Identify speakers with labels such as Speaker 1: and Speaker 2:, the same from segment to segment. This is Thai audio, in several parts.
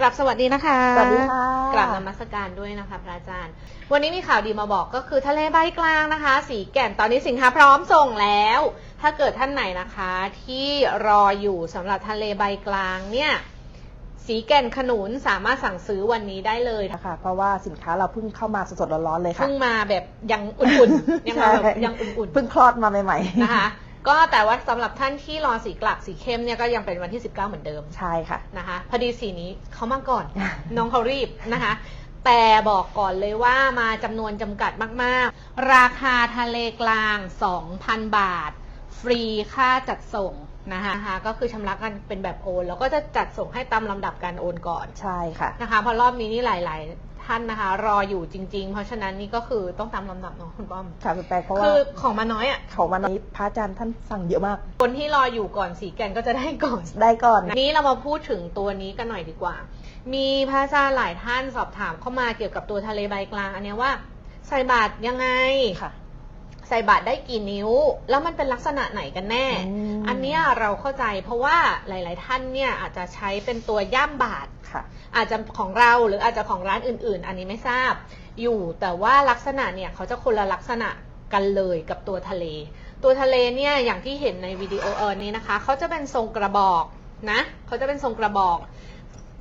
Speaker 1: กลับสวัสดีนะคะ
Speaker 2: สวัสดีค่ะ
Speaker 1: กลับนมัสการด้วยนะคะพระอาจารย์ วันนี้มีข่าวดีมาบอกก็คือทะเลใบกลางนะคะ สีแก่นตอนนี้สินค้าพร้อมส่งแล้ว ถ้าเกิดท่านไหนนะคะที่รออยู่สำหรับทะเลใบกลางเนี่ยสีแก่นขนุนสามารถสั่งซื้อวันนี้ได้เลย
Speaker 2: นะคะเพราะว่าสินค้าเราเพิ่งเข้ามาสดๆร้อนๆเลยค่ะ
Speaker 1: เพิ่งมาแบบยังอุ่นๆยังมาแบบ
Speaker 2: ใช่
Speaker 1: ยังอุ่นๆ
Speaker 2: เพิ่งคลอดมาใหม่ๆ
Speaker 1: นะคะ ก็แต่ว่าสำหรับท่านที่รอสีกลักสีเข้มเนี่ยก็ยังเป็นวันที่ 19 เหมือนเดิม
Speaker 2: ใช่ค่ะ
Speaker 1: นะคะพอดีสีนี้เขามาก่อน น้องเขารีบนะคะ แต่บอกก่อนเลยว่ามาจำนวนจำกัดมาก ๆ ราคาทะเลกลาง 2,000 บาท ฟรีค่าจัดส่งนะคะก็คือชำระกันเป็นแบบโอน แล้วก็จะจัดส่งให้ตามลำดับการโอนก่อน
Speaker 2: ใช่ค่ะ
Speaker 1: นะคะเพราะรอบนี้นี่หลายๆ ท่านนะคะ รออยู่จริง ๆ เพราะฉะนั้นนี่ก็คือต้องตามลำดับเนาะคุณป้อม
Speaker 2: ค่ะคุณแปลเพราะว่า
Speaker 1: คือของมาน้อยอะ
Speaker 2: เขามาในพระอาจารย์ท่านสั่งเยอะมาก
Speaker 1: คนที่รออยู่ก่อนสีแกนก็จะได้ก่อน
Speaker 2: ได้ก่อน
Speaker 1: นี้เรามาพูดถึงตัวนี้กันหน่อยดีกว่า มีพระอาจารย์หลายท่านสอบถามเข้ามาเกี่ยวกับตัวทะเลใบกลาง อันเนี้ยว่าใส่บาตรยังไง
Speaker 2: ค่ะ
Speaker 1: ใส่บาตรได้กี่นิ้ว แล้วมันเป็นลักษณะไหนกันแน่
Speaker 2: อืม
Speaker 1: อันเนี้ยเราเข้าใจเพราะว่าหลาย ๆ ท่านเนี่ยอาจจะใช้เป็นตัวย่ามบาตร
Speaker 2: ค่ะ
Speaker 1: อาจจะของเราหรืออาจจะของร้านอื่นๆ อันนี้ไม่ทราบ อยู่แต่ว่าลักษณะเนี่ยเขาจะคนละลักษณะกันเลยกับตัวทะเล ตัวทะเลเนี่ยอย่างที่เห็นในวิดีโอเออนี้นะคะเขาจะเป็นทรงกระบอกนะเขาจะเป็นทรงกระบอก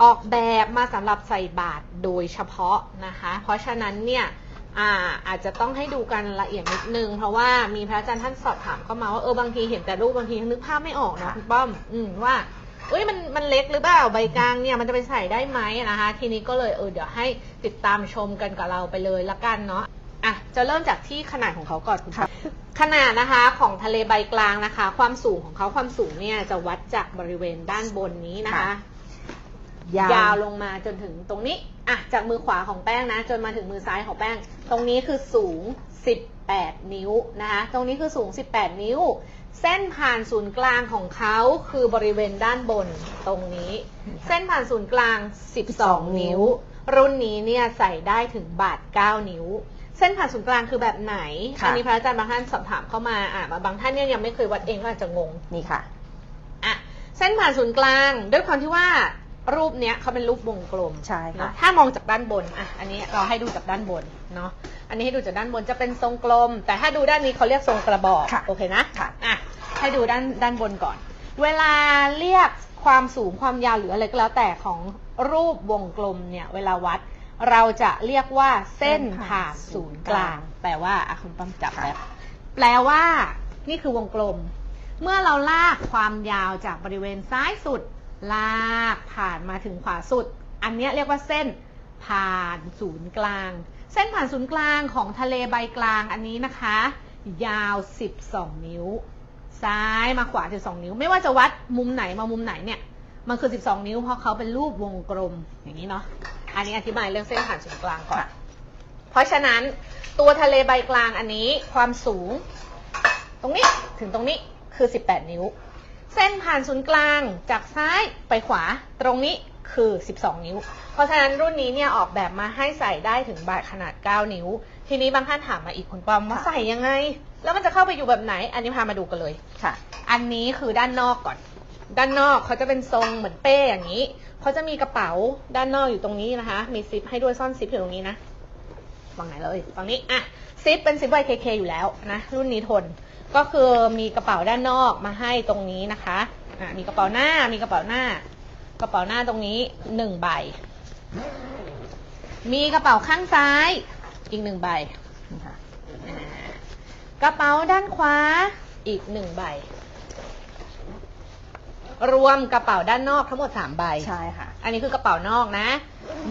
Speaker 1: ออกแบบมาสำหรับใส่บาตรโดยเฉพาะนะคะ เพราะฉะนั้นเนี่ยอาอาจจะต้องให้ดูกันละเอียดนิดนึง เพราะว่ามีพระอาจารย์ท่านสอบถามเข้ามาว่าเออบางทีเห็นแต่รูปบางทีนึกภาพไม่ออกนะ
Speaker 2: ค่ะ
Speaker 1: คุณป้อม อืมว่า เอ้ยมันมันเล็กหรือเปล่าใบกลางเนี่ยมันจะไปใส่ได้ไหมนะคะ ทีนี้ก็เลยเออเดี๋ยวให้ติดตามชมกันกับเราไปเลยละกันเนาะอะจะเริ่มจากที่ขนาดของเขาก่อนคุณ
Speaker 2: ค่ะ
Speaker 1: ขนาดนะคะของทะเลใบกลางนะคะ ความสูงของเขาความสูงเนี่ยจะวัดจากบริเวณด้านบนนี้นะคะ
Speaker 2: ค่ะ
Speaker 1: ยาวลงมาจนถึงตรงนี้อะจากมือขวาของแป้งนะ จนมาถึงมือซ้ายของแป้ง ตรงนี้คือสูง 18 นิ้วนะคะ ตรงนี้คือสูง 18 นิ้ว เส้นผ่านศูนย์กลางของเขาคือบริเวณด้านบนตรงนี้ เส้นผ่านศูนย์กลาง 12 นิ้ว รุ่นนี้เนี่ยใส่ได้ถึงบาท 9 นิ้ว เส้นผ่านศูนย์กลางคือแบบไหน
Speaker 2: ค่ะ
Speaker 1: อันี้พระอาจารย์บางท่านสอบถามเข้ามาอะบางท่านเนี่ยยังไม่เคยวัดเองก็อาจจะงง
Speaker 2: นี่ค่ะ
Speaker 1: อะ เส้นผ่านศูนย์กลาง ด้วยความที่ว่ารูปเนี้ยเขาเป็นรูปวงกลม
Speaker 2: ใช่ค่ะ
Speaker 1: เนอะถ้ามองจากด้านบนอะอันนี้เราให้ดูจากด้านบนเนาะอันนี้ให้ดูจากด้านบนจะเป็นทรงกลม แต่ถ้าดูด้านนี้เขาเรียกทรงกระบอก
Speaker 2: ค่ะ
Speaker 1: โอเคนะ
Speaker 2: ค่ะ
Speaker 1: อะ ให้ดูด้านด้านบนก่อน เวลาเรียกความสูงความยาวหรืออะไรก็แล้วแต่ของรูปวงกลมเนี่ยเวลาวัด เราจะเรียกว่าเส้นผ่านศูนย์กลาง แปลว่าอะคุณป้อมจับแบบแปลว่า นี่คือวงกลม เมื่อเราลากความยาวจากบริเวณซ้ายสุด ลากผ่านมาถึงขวาสุด อันนี้เรียกว่าเส้นผ่านศูนย์กลาง เส้นผ่านศูนย์กลางของทะเลใบกลางอันนี้นะคะ ยาว 12 นิ้ว ซ้ายมาขวา 12 นิ้ว ไม่ว่าจะวัดมุมไหนมามุมไหนเนี่ย มันคือ 12 นิ้วเพราะเขาเป็นรูปวงกลมอย่างนี้เนาะ อันนี้อธิบายเรื่องเส้นผ่านศูนย์กลางก่อน
Speaker 2: ค่ะ
Speaker 1: เพราะฉะนั้นตัวทะเลใบกลางอันนี้ความสูง ตรงนี้ถึงตรงนี้คือ 18 นิ้ว เส้นผ่านศูนย์กลางจากซ้ายไปขวาตรงนี้คือ 12 นิ้ว เพราะฉะนั้นรุ่นนี้เนี่ยออกแบบมาให้ใส่ได้ถึงบาทขนาด 9 นิ้ว ทีนี้บางท่านถามมาอีกคุณปอมว่า
Speaker 2: ค่ะ
Speaker 1: ใส่ยังไงแล้วมันจะเข้าไปอยู่แบบไหน อันนี้พามาดูกันเลย
Speaker 2: ค่ะ
Speaker 1: อันนี้คือด้านนอกก่อน ด้านนอกเขาจะเป็นทรงเหมือนเป้อย่างนี้เขาจะมีกระเป๋าด้านนอกอยู่ตรงนี้นะคะ มีซิปให้ด้วยซ่อนซิปอยู่ตรงนี้นะฝั่งไหนเลยฝั่งนี้อะซิปเป็นซิป YKK อยู่แล้วนะรุ่นนี้ทนก็คือมีกระเป๋าด้านนอกมาให้ตรงนี้นะคะอะมีกระเป๋าหน้ามีกระเป๋าหน้า กระเป๋าหน้าตรงนี้หนึ่งใบ มีกระเป๋าข้างซ้ายอีกหนึ่งใบ
Speaker 2: นี่ค่ะ
Speaker 1: กระเป๋าด้านขวาอีกหนึ่งใบ รวมกระเป๋าด้านนอกทั้งหมดสามใบ
Speaker 2: ใช่ค่ะ
Speaker 1: อันนี้คือกระเป๋านอกนะ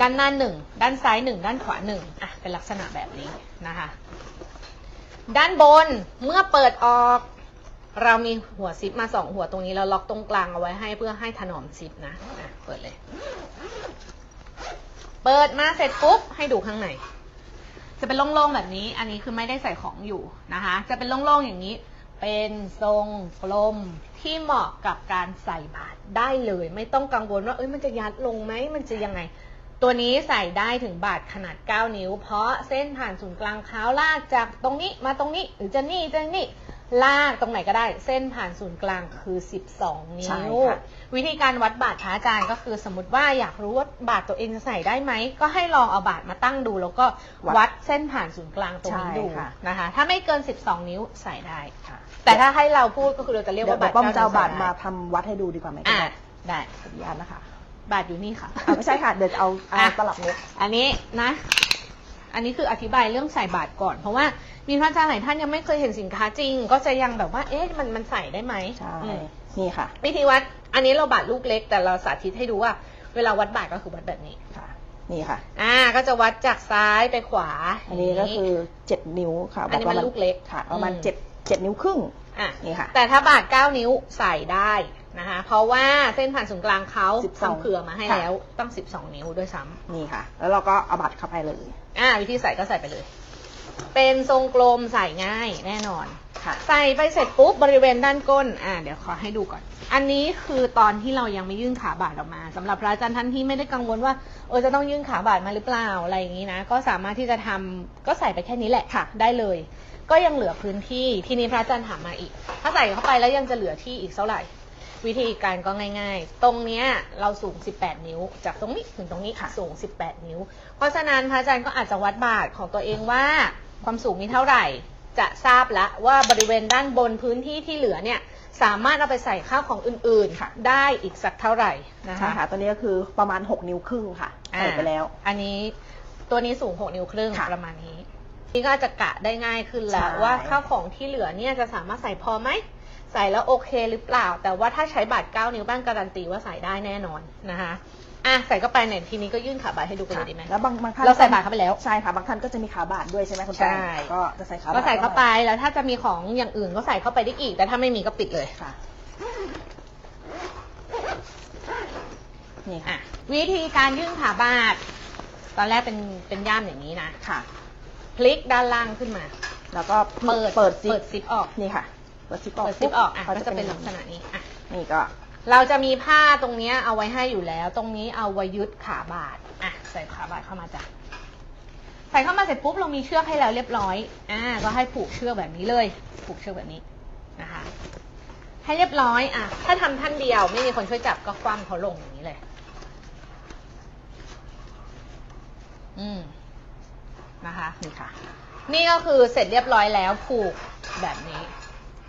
Speaker 1: ด้านหน้าหนึ่งด้านซ้ายหนึ่งด้านขวาหนึ่งอะเป็นลักษณะแบบนี้นะคะ ด้านบนเมื่อเปิดออก เรามีหัวซิปมาสองหัวตรงนี้แล้วล็อกตรงกลางเอาไว้ให้เพื่อให้ถนอมซิปนะอะเปิดเลย เปิดมาเสร็จปุ๊บให้ดูข้างใน จะเป็นโล่งๆแบบนี้ อันนี้คือไม่ได้ใส่ของอยู่นะคะ จะเป็นโล่งๆอย่างนี้ เป็นทรงกลมที่เหมาะกับการใส่บาตรได้เลย ไม่ต้องกังวลว่าเอ้ยมันจะยัดลงไหมมันจะยังไง ตัวนี้ใส่ได้ถึงบาทขนาด 9 นิ้ว เพราะเส้นผ่านศูนย์กลางเท้าลากจากตรงนี้มาตรงนี้หรือจะนี่จะนี่ ลากตรงไหนก็ได้ เส้นผ่านศูนย์กลางคือ 12
Speaker 2: ใช่
Speaker 1: นิ้ว
Speaker 2: ค่ะ
Speaker 1: วิธีการวัดบาทพระอาจารย์ก็คือสมมติว่าอยากรู้ว่าบาทตัวเองจะใส่ได้ไหม ก็ให้ลองเอาบาทมาตั้งดู แล้วก็วัดเส้นผ่านศูนย์กลางตรงนี้
Speaker 2: ใช่
Speaker 1: ดู
Speaker 2: ค่ะ
Speaker 1: นะคะ ถ้าไม่เกิน 12 นิ้วใส่ได้
Speaker 2: ค่ะ
Speaker 1: แต่ถ้าให้เราพูดก็คือเราจะเรียก
Speaker 2: เดี๋ยว
Speaker 1: ว่าบาท
Speaker 2: ป้อมจะเอาบาท
Speaker 1: ใส่
Speaker 2: มา
Speaker 1: ได้
Speaker 2: ทำวัดให้ดูดีกว่าไหม
Speaker 1: อะได้
Speaker 2: ขออนุญาตนะคะ
Speaker 1: บาทอยู่นี่ค่ะ
Speaker 2: อะไม่ใช่ค่ะ เดี๋ยวจะเอาเอา
Speaker 1: อะ
Speaker 2: ตลับเม็ด
Speaker 1: อันนี้นะ อันนี้คืออธิบายเรื่องใส่บาทก่อน เพราะว่ามีพระอาจารย์หลายท่านยังไม่เคยเห็นสินค้าจริง ก็จะยังแบบว่า เอ๊ะมันมันใส่ได้ไหม
Speaker 2: ใช่
Speaker 1: อืม
Speaker 2: นี่ค่ะ
Speaker 1: วิธีวัด อันนี้เราบาทลูกเล็ก แต่เราสาธิตให้ดูว่า เวลาวัดบาทก็คือวัดแบบนี้
Speaker 2: ค่ะ นี่ค่ะ
Speaker 1: อ่า ก็จะวัดจากซ้ายไปขวา
Speaker 2: อันนี้ก็คือเจ็ดนิ้วค่ะ
Speaker 1: อันนี้มัน
Speaker 2: ประาณ
Speaker 1: ลูกเล็ก
Speaker 2: ค่ะประมาณ
Speaker 1: อืม
Speaker 2: เจ็ดเจ็ดนิ้วครึ่ง
Speaker 1: อะ
Speaker 2: นี่ค่ะ
Speaker 1: แต่ถ้าบาท9นิ้วใส่ได้ นะคะเพราะว่าเส้นผ่านศูนย์กลางเขา
Speaker 2: 12
Speaker 1: ทำเผื่อมาให้
Speaker 2: ค่ะ
Speaker 1: แล้วตั้ง 12 นิ้วด้วยซ้ำ
Speaker 2: นี่ค่ะ แล้วเราก็เอาบัตรเข้าไปเลย
Speaker 1: อ่าวิธีใส่ก็ใส่ไปเลย เป็นทรงกลมใส่ง่ายแน่นอน
Speaker 2: ค่ะ
Speaker 1: ใส่ไปเสร็จปุ๊บบริเวณด้านก้น อ่า เดี๋ยวขอให้ดูก่อน อันนี้คือตอนที่เรายังไม่ยื่นขาบาดออกมาสำหรับพระอาจารย์ท่านที่ไม่ได้กังวลว่าเออจะต้องยื่นขาบาดมาหรือเปล่าอะไรอย่างนี้นะ ก็สามารถที่จะทำก็ใส่ไปแค่นี้แหละค่ะ ได้เลย ก็ยังเหลือพื้นที่ ทีนี้พระอาจารย์ถามมาอีก ถ้าใส่เข้าไปแล้วยังจะเหลือที่อีกเท่าไหร่ วิธีการก็ง่าย ๆ ตรงเนี้ยเราสูง 18 นิ้ว จากตรงนี้ถึงตรงนี้
Speaker 2: ค่ะ
Speaker 1: สูง 18 นิ้ว เพราะฉะนั้นพระอาจารย์ก็อาจจะวัดบาทของตัวเองว่า ความสูงมีเท่าไหร่ จะทราบแล้วว่าบริเวณด้านบนพื้นที่ที่เหลือเนี่ยสามารถเอาไปใส่ข้าวของอื่น
Speaker 2: ค่ะ
Speaker 1: ๆได้อีกสักเท่าไหร่นะ
Speaker 2: ใช่
Speaker 1: คะ
Speaker 2: ค่ะตัวนี้ก็คือประมาณ 6 นิ้วครึ่งค่ะใส่ไปแล้ว
Speaker 1: อ่าอันนี้ตัวนี้สูง 6 นิ้วครึ่ง
Speaker 2: ค่ะ
Speaker 1: ประมาณนี้ นี่ก็จะกะได้ง่ายขึ้นแล้ว
Speaker 2: ใช่
Speaker 1: ว่าข้าวของที่เหลือเนี่ยจะสามารถใส่พอไหม ใส่แล้วโอเคหรือเปล่า แต่ว่าถ้าใช้บัตร9นิ้วบ้านการันตีว่าใส่ได้แน่นอนนะคะอะใส่เข้าไปเนี่ยทีนี้ก็ยื่นขาบาทให้ดูกันเลยดีไหม
Speaker 2: แล้วบางบางท่าน
Speaker 1: เราใส่บาตรเข้าไปแล้ว
Speaker 2: ใช่ค่ะบางท่านก็จะมีขาบาทด้วยใช่ไหมคุณแป้ง
Speaker 1: ใช่
Speaker 2: ก็จะใส่ขาบาท
Speaker 1: ก็ใส่เข้าไปแล้วถ้าจะมีของอย่างอื่นก็ใส่เข้าไปได้อีก แต่ถ้าไม่มีก็ปิดเลย
Speaker 2: ค่ะนี่ค่ะ
Speaker 1: อะวิธีการยื่นขาบาทตอนแรกเป็นเป็นย่ามอย่างนี้นะ
Speaker 2: ค่ะ
Speaker 1: พลิกด้านล่างขึ้นมา
Speaker 2: แล้วก็
Speaker 1: เปิด
Speaker 2: เปิดซิป
Speaker 1: เปิดซิปออก
Speaker 2: นี่ค่ะ เปิดซิปออก
Speaker 1: เปิดซิปออกอะ
Speaker 2: ปุ๊บ
Speaker 1: ก็จะเป็น
Speaker 2: อ
Speaker 1: ลั
Speaker 2: ย่ากง
Speaker 1: ษณะนี้อะ
Speaker 2: นี่ก็
Speaker 1: เราจะมีผ้าตรงเนี้ยเอาไว้ให้อยู่แล้ว ตรงนี้เอาไว้ยึดขาบาทอะใส่ขาบาทเข้ามาจ้ะใส่เข้ามาเสร็จปุ๊บเรามีเชือกให้แล้วเรียบร้อยอ่าก็ให้ผูกเชือกแบบนี้เลย ผูกเชือกแบบนี้นะคะ ให้เรียบร้อยอะถ้าทำท่านเดียวไม่มีคนช่วยจับก็คว่ำเขาลงอย่างนี้เลย อืมนะคะ
Speaker 2: นี่ค่ะ
Speaker 1: นี่ก็คือเสร็จเรียบร้อยแล้วผูกแบบนี้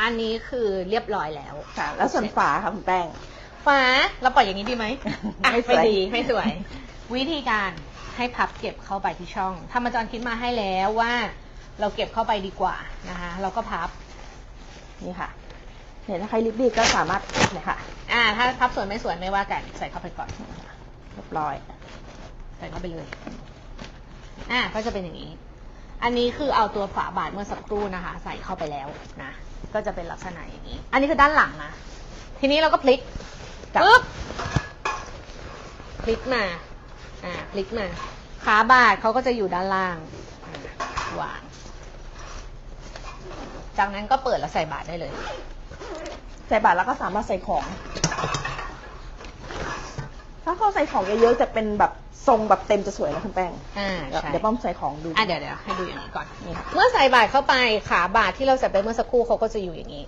Speaker 1: อันนี้คือเรียบร้อยแล้ว
Speaker 2: ค่ะ แล้วส่วนฝาค่ะคุณแป้ง
Speaker 1: ฟ้าเราปล่อยอย่างนี้ดีไหมอะ
Speaker 2: ไม่สวย
Speaker 1: ดีไม่สวย วิธีการให้พับเก็บเข้าไปที่ช่องธรรมจรคิดมาให้แล้วว่า เราเก็บเข้าไปดีกว่านะคะ เราก็พับ
Speaker 2: นี่ค่ะเนี่ยถ้าใครรีบๆก็สามารถเนี่ยค่ะ
Speaker 1: อ่า ถ้าพับสวยไม่สวยไม่ว่ากันใส่เข้าไปก่อน
Speaker 2: เรียบร้อย
Speaker 1: ใส่เข้าไปเลย อ่าก็จะเป็นอย่างนี้ อันนี้คือเอาตัวฝาบาทเมื่อสักครู่นะคะ ใส่เข้าไปแล้วนะ ก็จะเป็นลักษณะอย่างนี้ อันนี้คือด้านหลังนะ ทีนี้เราก็พลิก
Speaker 2: จับ
Speaker 1: ปึ๊บพลิกมา อ่า พลิกมา ขาบาทเขาก็จะอยู่ด้านล่างอ่าวาง จากนั้นก็เปิดแล้วใส่บาทได้เลย
Speaker 2: ใส่บาตรแล้วก็สามารถใส่ของ ถ้าเขาใส่ของเยอะๆจะเป็นแบบทรงแบบเต็มจะสวยนะคุณแป้ง
Speaker 1: อ่า
Speaker 2: เดี๋ยว
Speaker 1: ใช่
Speaker 2: เดี๋ยวป้อมใส่ของดู
Speaker 1: อะเดี๋ยวเดี๋ยวให้ดูอย่างนี้ก่อน
Speaker 2: นี่ค่ะ
Speaker 1: เมื่อใส่บาทเข้าไปขาบาทที่เราใส่ไปเมื่อสักครู่เขาก็จะอยู่อย่างนี้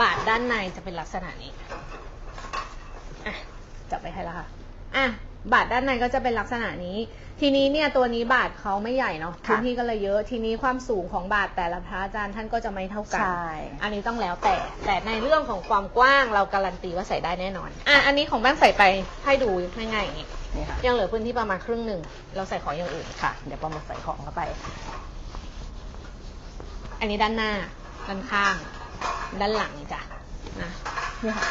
Speaker 1: บาทด้านในจะเป็นลักษณะนี้อะจับไปให้แล้วค่ะอะ บาทด้านในก็จะเป็นลักษณะนี้ ทีนี้เนี่ยตัวนี้บาทเขาไม่ใหญ่เนาะ
Speaker 2: ค่ะ
Speaker 1: พื้นที่ก็เลยเยอะ ทีนี้ความสูงของบาทแต่ละพระอาจารย์ท่านก็จะไม่เท่ากัน
Speaker 2: ใช่
Speaker 1: อันนี้ต้องแล้วแต่ แต่ในเรื่องของความกว้างเราการันตีว่าใส่ได้แน่นอน อะ อันนี้ของแบงค์ใส่ไปให้ดูง่ายๆอย่างนี้
Speaker 2: นี่ค่ะ
Speaker 1: ยังเหลือพื้นที่ประมาณครึ่งหนึ่ง เราใส่ของอย่างอื่น
Speaker 2: ค่ะ เดี๋ยวป้อมมาใส่ของเข้าไป
Speaker 1: อันนี้ด้านหน้า ด้านข้าง ด้านหลังจ้ะนะ
Speaker 2: นี่ค่ะ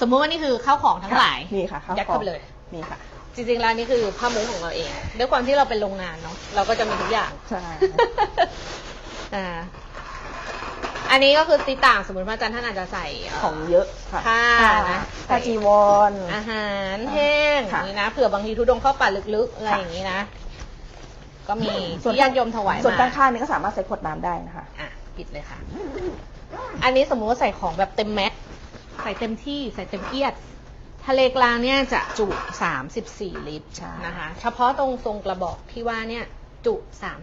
Speaker 1: สมมุติว่านี่คือข้าวของทั้งหลาย
Speaker 2: นี่ค่ะข้าว
Speaker 1: ยัด
Speaker 2: ขอ
Speaker 1: เข้างไปเลย
Speaker 2: นี่ค่ะ
Speaker 1: จริงๆแล้วนี่คือผ้ามุ้งของเราเองด้วยความที่เราเป็นโรงงานเนาะเราก็จะมีทุกอย่าง
Speaker 2: ใช่
Speaker 1: อ่า อันนี้ก็คือตีต่างสมมติว่าอาจารย์ท่านอาจจะใส่เข
Speaker 2: องเยอะค่ะ
Speaker 1: ผ้านะ
Speaker 2: ผ้าจีวร
Speaker 1: อาหารแห้งอ
Speaker 2: ค่ะ
Speaker 1: ย่างนี้นะเผื่อบางทีทุดงเข้าป่าลึกๆอะไรอย่างนี้นะ ก็มี
Speaker 2: ส่วน
Speaker 1: ที่ญาติโยมถวาย
Speaker 2: ส่วน
Speaker 1: มา
Speaker 2: ด้านข้างนี่ก็สามารถใส่ขวดน้ำได้นะคะ
Speaker 1: อะปิดเลยค่ะ อันนี้สมมุติว่าใส่ของแบบเต็มแม็กซ์ใส่เต็มที่ใส่เต็มเอียด ทะเลกลางเนี่ยจะจุ 34 ลิตร
Speaker 2: ใช่
Speaker 1: นะคะเฉพาะตรงทรงกระบอกที่ว่าเนี่ยจุ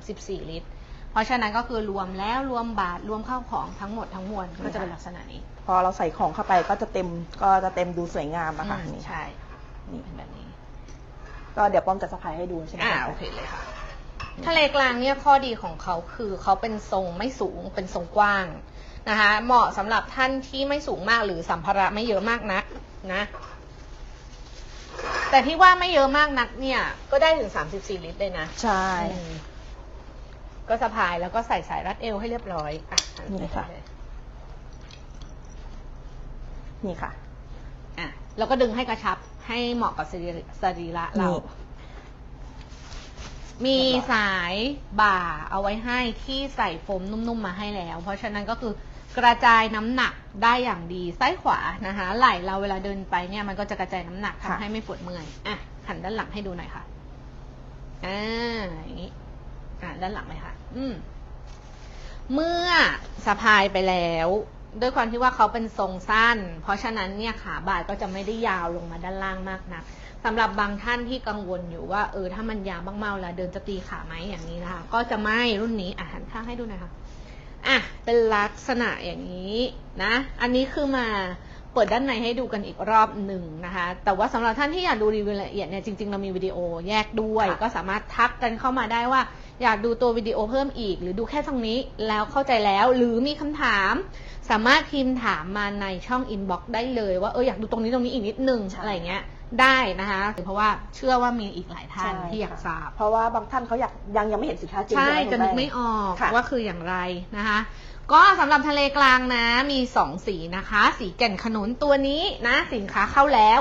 Speaker 1: 34 ลิตร เพราะฉะนั้นก็คือรวมแล้วรวมบาทรวมข้าวของทั้งหมดทั้งมวลก็จะเป็นลักษณะนี้
Speaker 2: พอเราใส่ของเข้าไปก็จะเต็มก็จะเต็มดูสวยงามอะค่ะ
Speaker 1: อืม
Speaker 2: นี่
Speaker 1: ใช่
Speaker 2: นี่
Speaker 1: เป็นแบบนี้
Speaker 2: ก็เดี๋ยวป้อมจะสะพายให้ดูใช่ไหม
Speaker 1: อ่า
Speaker 2: คะ
Speaker 1: โอเคเลยค่ะ ทะเลกลางเนี่ยข้อดีของเขาคือเขาเป็นทรงไม่สูงเป็นทรงกว้างนะคะ เหมาะสำหรับท่านที่ไม่สูงมากหรือสัมภาระไม่เยอะมากนักนะ แต่ที่ว่าไม่เยอะมากนักเนี่ย ก็ได้ถึง 34 ลิตรเลยนะ
Speaker 2: ใช่
Speaker 1: อืมก็สะพายแล้วก็ใส่สายรัดเอวให้เรียบร้อยอะหั
Speaker 2: นี่ค่ะ
Speaker 1: ไปเลย
Speaker 2: นี่ค่ะ
Speaker 1: อะแล้วก็ดึงให้กระชับให้เหมาะกับสรีสรีระเรา
Speaker 2: นี่
Speaker 1: มีสายบ่าเอาไว้ให้ที่ใส่โฟมนุ่มๆมาให้แล้ว เพราะฉะนั้นก็คือ กระจายน้ำหนักได้อย่างดีซ้ายขวานะคะ ไหล่เราเวลาเดินไปเนี่ยมันก็จะกระจายน้ำหนัก
Speaker 2: ค่ะ
Speaker 1: ทำให้ไม่ปวดเมื่อยอะหันด้านหลังให้ดูหน่อยค่ะอ่าอย่างนี้อ่าด้านหลังเลยค่ะ อืมเมื่อสะพายไปแล้ว ด้วยความที่ว่าเขาเป็นทรงสั้น เพราะฉะนั้นเนี่ยขาบ่ายก็จะไม่ได้ยาวลงมาด้านล่างมากนักสำหรับบางท่านที่กังวลอยู่ว่าเออถ้ามันยาวมากๆแล้วเดินจะตีขาไหมอย่างนี้นะคะ ก็จะไม่รุ่นนี้อะหันข้างให้ดูหน่อยค่ะ อะเป็นลักษณะอย่างนี้นะ อันนี้คือมาเปิดด้านในให้ดูกันอีกรอบหนึ่งนะคะ แต่ว่าสำหรับท่านที่อยากดูรีวิวละเอียดเนี่ยจริงๆ เรามีวิดีโอแยกด้วย
Speaker 2: ค่ะ
Speaker 1: ก็สามารถทักกันเข้ามาได้ว่า อยากดูตัววิดีโอเพิ่มอีก หรือดูแค่ตรงนี้แล้วเข้าใจแล้วหรือมีคำถาม สามารถพิมพ์ถามมาในช่องอินบ็อกซ์ได้เลยว่าเอออยากดูตรงนี้ตรงนี้อีกนิดนึง
Speaker 2: ใช่
Speaker 1: อะไรอย่างเงี้ย ได้นะคะเพราะว่าเชื่อว่ามีอีกหลายท่าน
Speaker 2: ใช่
Speaker 1: ที่อยากทราบ
Speaker 2: เพราะว่าบางท่านเขาอยากยังยังไม่เห็นสินค้าจริง
Speaker 1: ใช่
Speaker 2: ไหม
Speaker 1: จะ
Speaker 2: คุณ
Speaker 1: นึก
Speaker 2: แป้ง
Speaker 1: ไม่ออก
Speaker 2: ค่ะ
Speaker 1: ว่าคืออย่างไรนะคะ ก็สำหรับทะเลกลางนะมีสองสีนะคะ สีแก่นขนุนตัวนี้นะ สินค้าเข้าแล้ว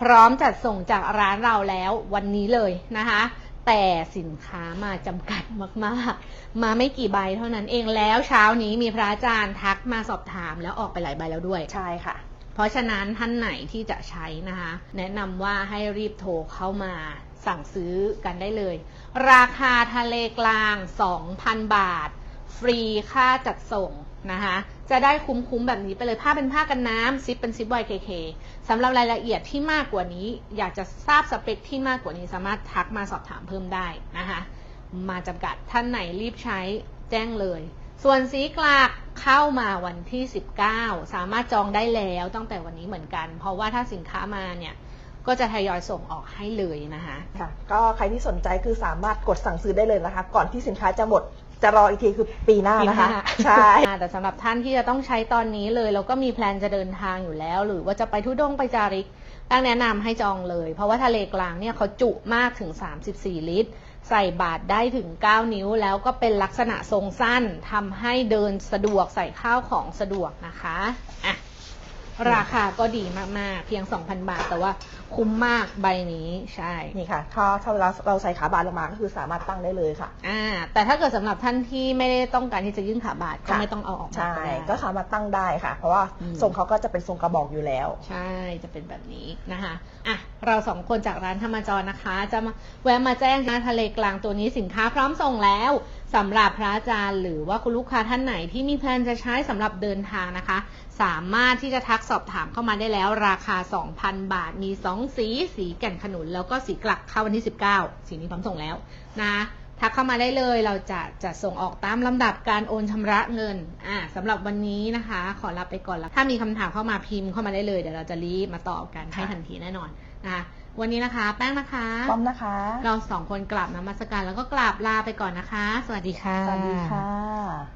Speaker 1: พร้อมจัดส่งจากร้านเราแล้ววันนี้เลยนะคะ แต่สินค้ามาจำกัดมากๆ มาไม่กี่ใบเท่านั้นเองแล้วเช้านี้มีพระอาจารย์ทักมาสอบถามแล้วออกไปหลายใบแล้วด้วย
Speaker 2: ใช่ค่ะ
Speaker 1: เพราะฉะนั้นท่านไหนที่จะใช้นะคะแนะนำว่าให้รีบโทรเข้ามาสั่งซื้อกันได้เลย ราคาทะเลกลาง 2,000 บาท ฟรีค่าจัดส่งนะคะจะได้คุ้มๆแบบนี้ไปเลยผ้าเป็นผ้ากันน้ำซิปเป็นซิป YKK สำหรับรายละเอียดที่มากกว่านี้ อยากจะทราบสเปคที่มากกว่านี้สามารถทักมาสอบถามเพิ่มได้นะคะมาจำกัดท่านไหนรีบใช้แจ้งเลย ส่วนสีกลากเข้ามาวันที่ 19 สามารถจองได้แล้วตั้งแต่วันนี้เหมือนกัน เพราะว่าถ้าสินค้ามาเนี่ยก็จะทยอยส่งออกให้เลยนะคะ
Speaker 2: ค่ะก็ใครที่สนใจคือสามารถกดสั่งซื้อได้เลยนะคะ ก่อนที่สินค้าจะหมดจะรออีกทีคือปีหน้านะคะ ใช่
Speaker 1: แต่สำหรับท่านที่จะต้องใช้ตอนนี้เลย แล้วก็มีแพลนจะเดินทางอยู่แล้ว หรือว่าจะไปทุดงค์ไปจาริกตั้งแนะนำให้จองเลย เพราะว่าทะเลกลางเนี่ยเขาจุมากถึง 34 ลิตร ใส่บาทได้ถึง 9 นิ้วแล้วก็เป็นลักษณะทรงสั้นทำให้เดินสะดวกใส่ข้าวของสะดวกนะคะอะราคาก็ดีมาก ๆ เพียง 2,000 บาท แต่ว่าคุ้มมากใบนี้ใช่
Speaker 2: นี่ค่ะ ถ้าถ้าเราเราใส่ขาบานลงมาก็คือสามารถตั้งได้เลยค่ะ
Speaker 1: อ่า แต่ถ้าเกิดสำหรับท่านที่ไม่ได้ต้องการที่จะยื่นขาบาทก็
Speaker 2: ค่ะ
Speaker 1: ไม่ต้องเอาออกมา
Speaker 2: ใช่
Speaker 1: ก็ได้
Speaker 2: ก็สามารถตั้งได้ค่ะ เพราะว่า
Speaker 1: อืม
Speaker 2: ทรงเขาก็จะเป็นทรงกระบอกอยู่แล้ว
Speaker 1: ใช่จะเป็นแบบนี้นะคะอะเราสองคนจากร้านธรรมจรนะคะ จะมาแวะมาแจ้งนะทะเลกลางตัวนี้สินค้าพร้อมส่งแล้วสำหรับพระอาจารย์ หรือว่าคุณลูกค้าท่านไหนที่มีแพลนจะใช้สำหรับเดินทางนะคะ สามารถที่จะทักสอบถามเข้ามาได้แล้วราคา 2,000 บาทมี2สีสีแก่นขนุนแล้วก็สีกลักเข้าวันที่ 19 สีนี้พร้อมส่งแล้วนะทักเข้ามาได้เลยเราจะจะส่งออกตามลำดับการโอนชำระเงินอ่าสำหรับวันนี้นะคะ ขอลาไปก่อนแล้วถ้ามีคำถามเข้ามาพิมพ์เข้ามาได้เลยเดี๋ยวเราจะรีบมาตอบกันให้
Speaker 2: ค่ะ
Speaker 1: ทันทีแน่นอนนะคะวันนี้นะคะ แป้งนะคะ
Speaker 2: ป้อมนะคะ
Speaker 1: เราสองคนกราบนมัสการแล้วก็กราบลาไปก่อนนะคะ สวัสดีค่ะ
Speaker 2: สวัสดีค่ะ